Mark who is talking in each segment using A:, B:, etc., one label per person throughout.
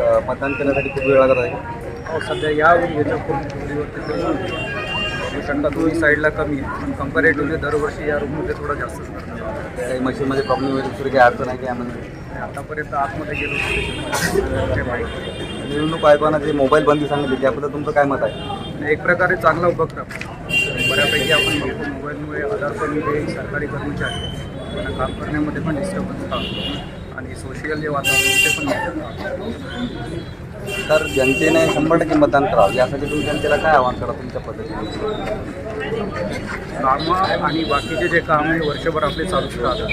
A: मतदान करण्यासाठी खूप वेळ लागत आहे?
B: हो, सध्या या याच्या दोन्ही साईडला कमी आहे पण कंपॅरेटिव्हली दरवर्षी या रूममध्ये थोडं आहे.
A: काही मशीनमध्ये प्रॉब्लेम वगैरे दुसरी काही अडचण आहे की
B: आणि आतापर्यंत आतमध्ये गेलो
A: निवडणूक आयोगानं जे मोबाईल बंदी सांगितली त्याबद्दल तुमचं काय मत आहे?
B: एक प्रकारे चांगला उपक्रम. बऱ्यापैकी आपण बघतो मोबाईलमुळे आधार जे सरकारी कर्मचारी. त्यांना काम करण्यामध्ये पण डिस्टर्बन्स आणि सोशल जे वातावरण ते पण.
A: तर जनतेने शंभर टक्के मतदान करावं. यासाठी तुम्ही जनतेला काय आव्हान करा तुमच्या पद्धतीने?
B: कामं आणि बाकीचे जे काम आहे वर्षभर आपले चालूच राहतात.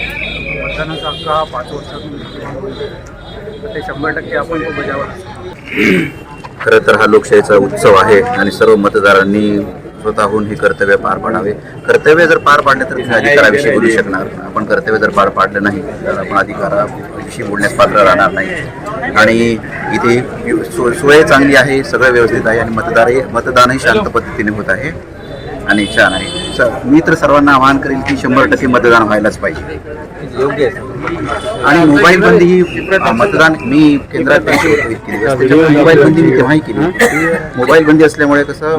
B: मतदानाचा हक्क हा पाच वर्षातून ते शंभर टक्के आपण तो
C: खरं तर हा लोकशाहीचा उत्सव आहे आणि सर्व मतदारांनी स्वतःहून हे कर्तव्य पार पाडावे. कर्तव्य जर पार पाडले तर तुम्ही अधिकाराविषयी बोलू शकणार. आपण कर्तव्य जर पार पाडलं नाही तर आपण अधिकाराविषयी बोलण्यास पात्र राहणार नाही. आणि इथे सो सोय चांगली आहे सगळं व्यवस्थित आहे आणि मतदारही मतदानही शांत पद्धतीने होत आहे आणि छान आहे. स मी तर सर्वांना आवाहन करेल की शंभर टक्के मतदान व्हायलाच पाहिजे.
A: योग्य.
C: आणि मोबाईल बंदी ही मतदान मी केंद्रात केली मोबाईल बंदी मी तेव्हाही केली मोबाईल बंदी असल्यामुळे कसं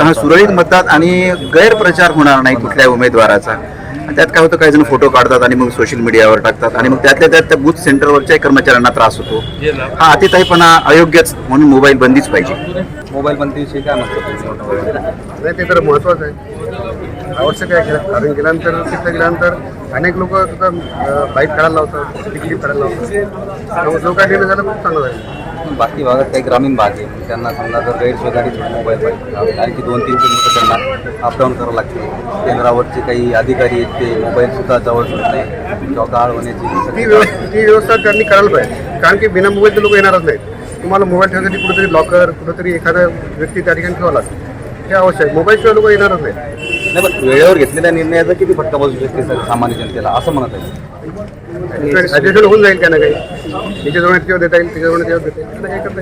C: हा सुरळीत मतदान आणि गैरप्रचार होणार नाही कुठल्याही उमेदवाराचा. आणि त्यात काय होतं काही जण फोटो काढतात आणि मग सोशल मीडियावर टाकतात आणि मग त्यातल्या त्यात त्या बूथ सेंटरवरच्या कर्मचाऱ्यांना त्रास होतो. हा अतिताईपणा अयोग्यच म्हणून मोबाईल बंदीच पाहिजे.
A: मोबाईल बंदीविषयी काय म्हणतो
D: नाही ते तर महत्त्वाचं आहे. आवश्यक आहे कारण गेल्यानंतर तिथं गेल्यानंतर अनेक लोक बाईक काढायला लावतात तिकीट काढायला लावतात. त्यामुळे जो काय निर्णय झाला खूप चांगला आहे
A: बाकी भागात काही ग्रामीण भाग आहे. मग त्यांना समजा जर गैरसोयसाठी मोबाईल पाहिजे कारण की दोन तीन किलोमीटर त्यांना अपडाऊन करावं लागते. केंद्रावरचे काही अधिकारी आहेत ते मोबाईल सुद्धा जवळ ठेवत नाही. किंवा गाळ होण्याची
D: ती व्यवस्था ती व्यवस्था त्यांनी करायला पाहिजे. कारण की बिना मोबाईलचे लोक येणारच नाहीत. तुम्हाला मोबाईल ठेवण्यासाठी कुठेतरी लॉकर कुठेतरी एखादा व्यक्ती त्या ठिकाणी ठेवावा लागतो. हे आवश्यक आहे. मोबाईलशिवाय लोक येणारच नाहीत.
A: नाही पण वेळेवर घेतलेल्या निर्णयाचा किती फटका बसू शकते सर सामान्य जनतेला? असं म्हणत आहे.
D: होऊन जाईल काय ना काही? त्याच्याजवळ तेव्हा देता येईल त्याच्याजवळ तेव्हा देता येईल.